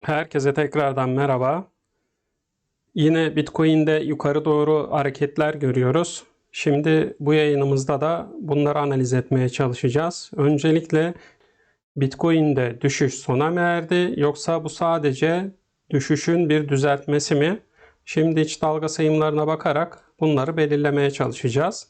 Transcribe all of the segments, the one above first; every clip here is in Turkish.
Herkese tekrardan merhaba. Yine Bitcoin'de yukarı doğru hareketler görüyoruz. Şimdi bu yayınımızda da bunları analiz etmeye çalışacağız. Öncelikle Bitcoin'de düşüş sona mı erdi yoksa bu sadece düşüşün bir düzeltmesi mi? Şimdi iç dalga sayımlarına bakarak bunları belirlemeye çalışacağız.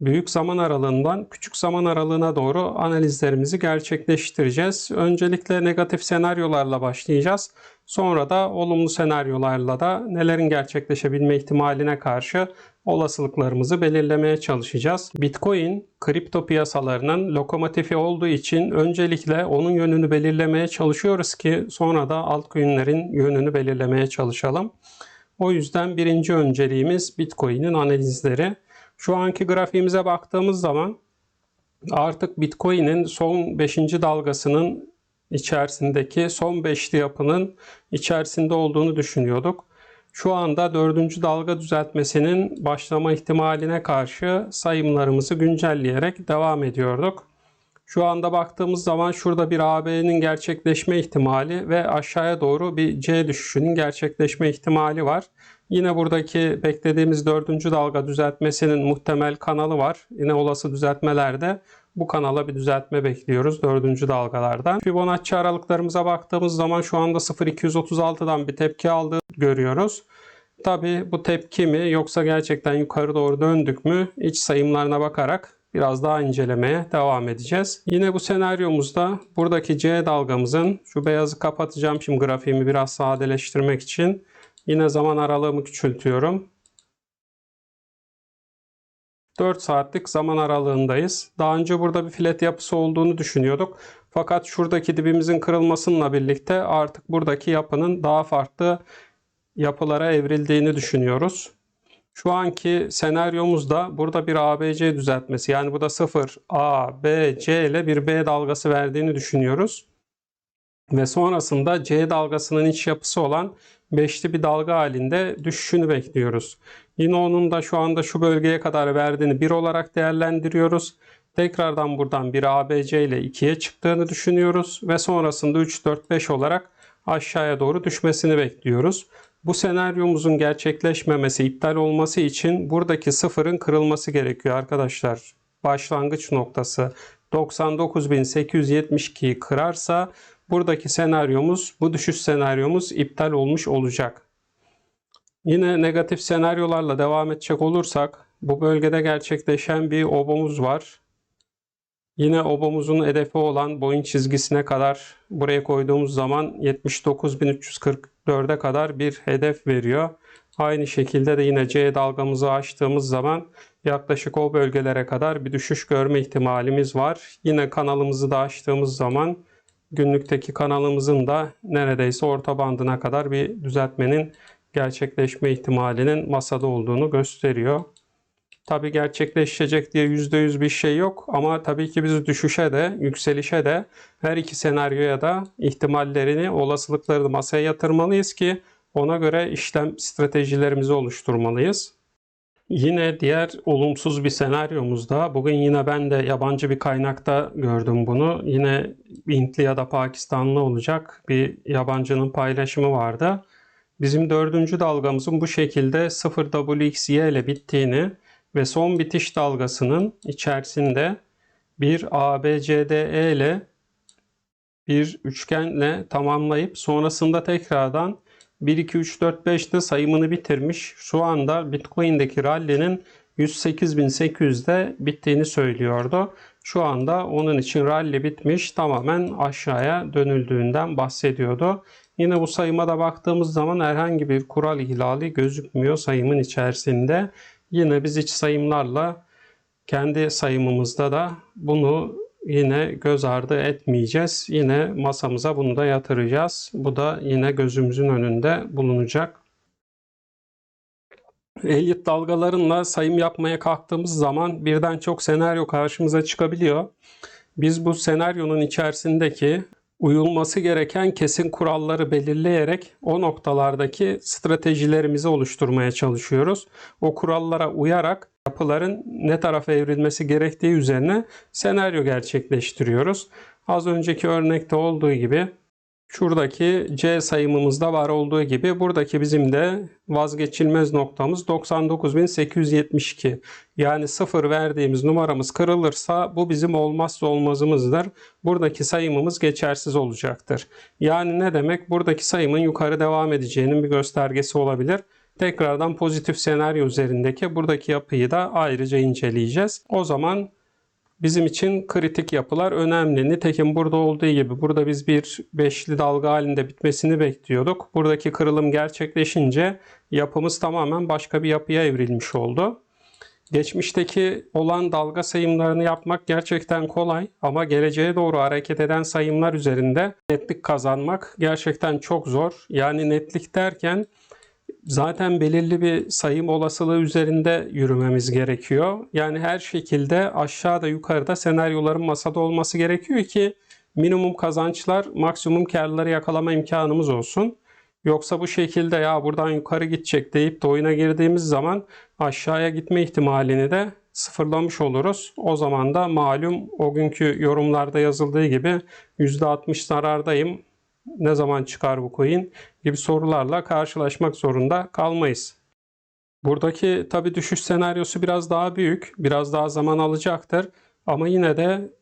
Büyük zaman aralığından küçük zaman aralığına doğru analizlerimizi gerçekleştireceğiz. Öncelikle negatif senaryolarla başlayacağız. Sonra da olumlu senaryolarla da nelerin gerçekleşebilme ihtimaline karşı olasılıklarımızı belirlemeye çalışacağız. Bitcoin kripto piyasalarının lokomotifi olduğu için öncelikle onun yönünü belirlemeye çalışıyoruz ki sonra da altcoin'lerin yönünü belirlemeye çalışalım. O yüzden birinci önceliğimiz Bitcoin'in analizleri. Şu anki grafiğimize baktığımız zaman artık Bitcoin'in son 5. dalgasının içerisindeki son beşli yapının içerisinde olduğunu düşünüyorduk. Şu anda dördüncü dalga düzeltmesinin başlama ihtimaline karşı sayımlarımızı güncelleyerek devam ediyorduk. Şu anda baktığımız zaman şurada bir AB'nin gerçekleşme ihtimali ve aşağıya doğru bir C düşüşünün gerçekleşme ihtimali var. Yine buradaki beklediğimiz dördüncü dalga düzeltmesinin muhtemel kanalı var. Yine olası düzeltmelerde bu kanala bir düzeltme bekliyoruz dördüncü dalgalardan. Fibonacci aralıklarımıza baktığımız zaman şu anda 0.236'dan bir tepki aldığı görüyoruz. Tabi bu tepki mi yoksa gerçekten yukarı doğru döndük mü iç sayımlarına bakarak biraz daha incelemeye devam edeceğiz. Yine bu senaryomuzda buradaki C dalgamızın şu beyazı kapatacağım şimdi grafiğimi biraz sadeleştirmek için. Yine zaman aralığımı küçültüyorum. 4 saatlik zaman aralığındayız. Daha önce burada bir filet yapısı olduğunu düşünüyorduk. Fakat şuradaki dibimizin kırılmasıyla birlikte artık buradaki yapının daha farklı yapılara evrildiğini düşünüyoruz. Şu anki senaryomuzda burada bir ABC düzeltmesi yani bu da 0 A, B, C ile bir B dalgası verdiğini düşünüyoruz. Ve sonrasında C dalgasının iç yapısı olan beşli bir dalga halinde düşüşünü bekliyoruz. Yine onun da şu anda şu bölgeye kadar verdiğini 1 olarak değerlendiriyoruz. Tekrardan buradan bir ABC ile 2'ye çıktığını düşünüyoruz ve sonrasında 3, 4, 5 olarak aşağıya doğru düşmesini bekliyoruz. Bu senaryomuzun gerçekleşmemesi, iptal olması için buradaki sıfırın kırılması gerekiyor arkadaşlar. Başlangıç noktası 99.872'yi kırarsa buradaki senaryomuz, bu düşüş senaryomuz iptal olmuş olacak. Yine negatif senaryolarla devam edecek olursak bu bölgede gerçekleşen bir obomuz var. Yine obomuzun hedefi olan boyun çizgisine kadar buraya koyduğumuz zaman 79.344'e kadar bir hedef veriyor. Aynı şekilde de yine C dalgamızı açtığımız zaman yaklaşık o bölgelere kadar bir düşüş görme ihtimalimiz var. Yine kanalımızı da açtığımız zaman günlükteki kanalımızın da neredeyse orta bandına kadar bir düzeltmenin gerçekleşme ihtimalinin masada olduğunu gösteriyor. Tabi gerçekleşecek diye %100 bir şey yok ama tabii ki biz düşüşe de yükselişe de her iki senaryoya da ihtimallerini, olasılıklarını masaya yatırmalıyız ki ona göre işlem stratejilerimizi oluşturmalıyız. Yine diğer olumsuz bir senaryomuzda bugün yine ben de yabancı bir kaynakta gördüm bunu. Yine Hintli ya da Pakistanlı olacak bir yabancının paylaşımı vardı. Bizim dördüncü dalgamızın bu şekilde 0WXY ile bittiğini ve son bitiş dalgasının içerisinde bir ABCDE ile bir üçgenle tamamlayıp sonrasında tekrardan 1, 2, 3, 4, 5'te sayımını bitirmiş. Şu anda Bitcoin'deki rally'nin 108.800'de bittiğini söylüyordu. Şu anda onun için rally bitmiş tamamen aşağıya dönüldüğünden bahsediyordu. Yine bu sayıma da baktığımız zaman herhangi bir kural ihlali gözükmüyor sayımın içerisinde. Yine biz iç sayımlarla kendi sayımımızda da bunu yine göz ardı etmeyeceğiz. Yine masamıza bunu da yatıracağız. Bu da yine gözümüzün önünde bulunacak. Elliot dalgalarınla sayım yapmaya kalktığımız zaman birden çok senaryo karşımıza çıkabiliyor. Biz bu senaryonun içerisindeki uyulması gereken kesin kuralları belirleyerek o noktalardaki stratejilerimizi oluşturmaya çalışıyoruz. O kurallara uyarak yapıların ne tarafa evrilmesi gerektiği üzerine senaryo gerçekleştiriyoruz. Az önceki örnekte olduğu gibi Şuradaki C sayımımızda var olduğu gibi buradaki bizim de vazgeçilmez noktamız 99.872. Yani sıfır verdiğimiz numaramız kırılırsa bu bizim olmazsa olmazımızdır. Buradaki sayımımız geçersiz olacaktır. Yani ne demek? Buradaki sayımın yukarı devam edeceğinin bir göstergesi olabilir. Tekrardan pozitif senaryo üzerindeki buradaki yapıyı da ayrıca inceleyeceğiz. O zaman bizim için kritik yapılar önemli. Nitekim burada olduğu gibi burada biz bir beşli dalga halinde bitmesini bekliyorduk. Buradaki kırılım gerçekleşince yapımız tamamen başka bir yapıya evrilmiş oldu. Geçmişteki olan dalga sayımlarını yapmak gerçekten kolay ama geleceğe doğru hareket eden sayımlar üzerinde netlik kazanmak gerçekten çok zor. Yani netlik derken zaten belirli bir sayım olasılığı üzerinde yürümemiz gerekiyor. Yani her şekilde aşağıda yukarıda senaryoların masada olması gerekiyor ki minimum kazançlar maksimum karları yakalama imkanımız olsun. Yoksa bu şekilde ya buradan yukarı gidecek deyip de oyuna girdiğimiz zaman aşağıya gitme ihtimalini de sıfırlamış oluruz. O zaman da malum o günkü yorumlarda yazıldığı gibi %60 zarardayım ne zaman çıkar bu coin gibi sorularla karşılaşmak zorunda kalmayız. Buradaki tabi düşüş senaryosu biraz daha büyük, biraz daha zaman alacaktır. Ama yine de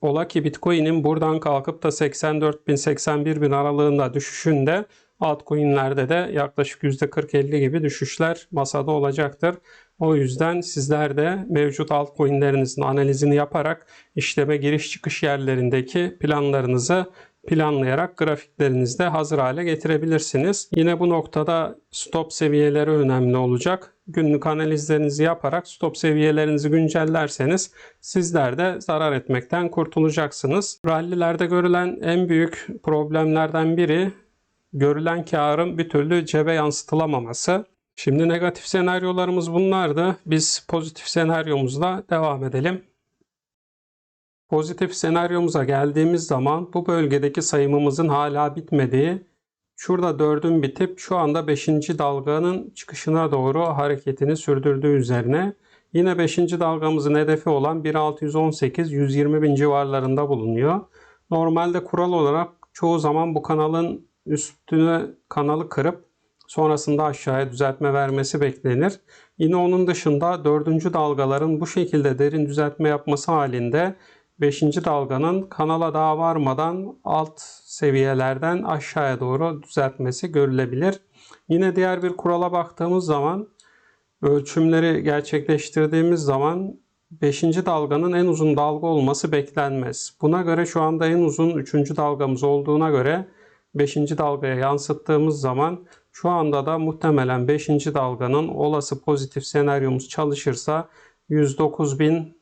ola ki Bitcoin'in buradan kalkıp da 84 bin 81 bin aralığında düşüşünde altcoin'lerde de yaklaşık %40-50 gibi düşüşler masada olacaktır. O yüzden sizler de mevcut altcoin'lerinizin analizini yaparak işleme giriş çıkış yerlerindeki planlarınızı planlayarak grafiklerinizde hazır hale getirebilirsiniz. Yine bu noktada stop seviyeleri önemli olacak. Günlük analizlerinizi yaparak stop seviyelerinizi güncellerseniz sizler de zarar etmekten kurtulacaksınız. Rallilerde görülen en büyük problemlerden biri görülen karın bir türlü cebe yansıtılamaması. Şimdi negatif senaryolarımız bunlardı. Biz pozitif senaryomuzla devam edelim. Pozitif senaryomuza geldiğimiz zaman bu bölgedeki sayımımızın hala bitmediği, şurada dördün bitip şu anda 5. dalganın çıkışına doğru hareketini sürdürdüğü üzerine yine 5. dalgamızın hedefi olan 1618-120 bin civarlarında bulunuyor. Normalde kural olarak çoğu zaman bu kanalın üstüne kanalı kırıp sonrasında aşağıya düzeltme vermesi beklenir. Yine onun dışında dördüncü dalgaların bu şekilde derin düzeltme yapması halinde 5. dalganın kanala daha varmadan alt seviyelerden aşağıya doğru düzeltmesi görülebilir. Yine diğer bir kurala baktığımız zaman ölçümleri gerçekleştirdiğimiz zaman 5. dalganın en uzun dalga olması beklenmez. Buna göre şu anda en uzun 3. dalgamız olduğuna göre 5. dalgaya yansıttığımız zaman şu anda da muhtemelen 5. dalganın olası pozitif senaryomuz çalışırsa 109.000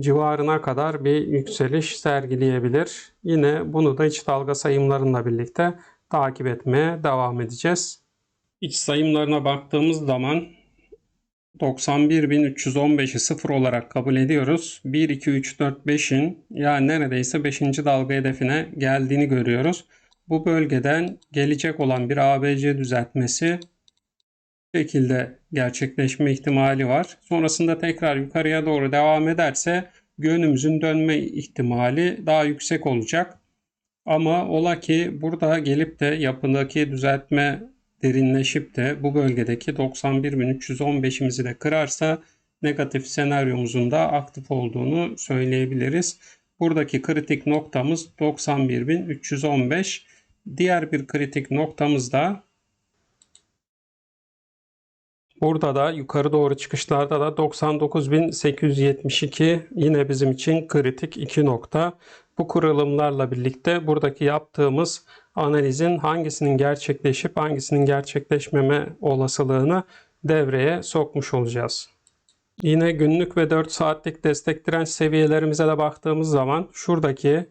civarına kadar bir yükseliş sergileyebilir. Yine bunu da iç dalga sayımlarıyla birlikte takip etmeye devam edeceğiz. İç sayımlarına baktığımız zaman 91.315'i sıfır olarak kabul ediyoruz. 1, 2, 3, 4, 5'in yani neredeyse 5. dalga hedefine geldiğini görüyoruz. Bu bölgeden gelecek olan bir ABC düzeltmesi şekilde gerçekleşme ihtimali var. Sonrasında tekrar yukarıya doğru devam ederse yönümüzün dönme ihtimali daha yüksek olacak. Ama ola ki burada gelip de yapındaki düzeltme derinleşip de bu bölgedeki 91.315'imizi de kırarsa negatif senaryomuzun da aktif olduğunu söyleyebiliriz. Buradaki kritik noktamız 91.315. Diğer bir kritik noktamız da Burada da yukarı doğru çıkışlarda da 99.872 yine bizim için kritik iki nokta. Bu kurulumlarla birlikte buradaki yaptığımız analizin hangisinin gerçekleşip hangisinin gerçekleşmeme olasılığını devreye sokmuş olacağız. Yine günlük ve 4 saatlik destek direnç seviyelerimize de baktığımız zaman şuradaki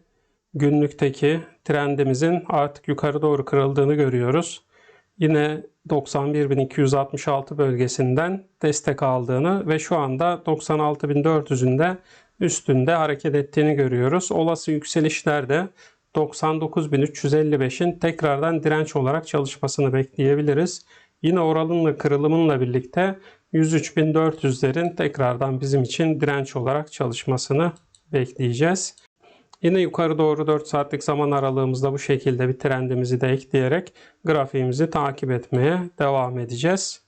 günlükteki trendimizin artık yukarı doğru kırıldığını görüyoruz. Yine 91.266 bölgesinden destek aldığını ve şu anda 96.400'ün de üstünde hareket ettiğini görüyoruz. Olası yükselişlerde 99.355'in tekrardan direnç olarak çalışmasını bekleyebiliriz. Yine oralınla kırılımınla birlikte 103.400'lerin tekrardan bizim için direnç olarak çalışmasını bekleyeceğiz. Yine yukarı doğru 4 saatlik zaman aralığımızda bu şekilde bir trendimizi de ekleyerek grafiğimizi takip etmeye devam edeceğiz.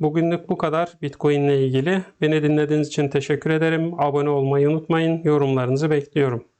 Bugünlük bu kadar Bitcoin ile ilgili. Beni dinlediğiniz için teşekkür ederim. Abone olmayı unutmayın. Yorumlarınızı bekliyorum.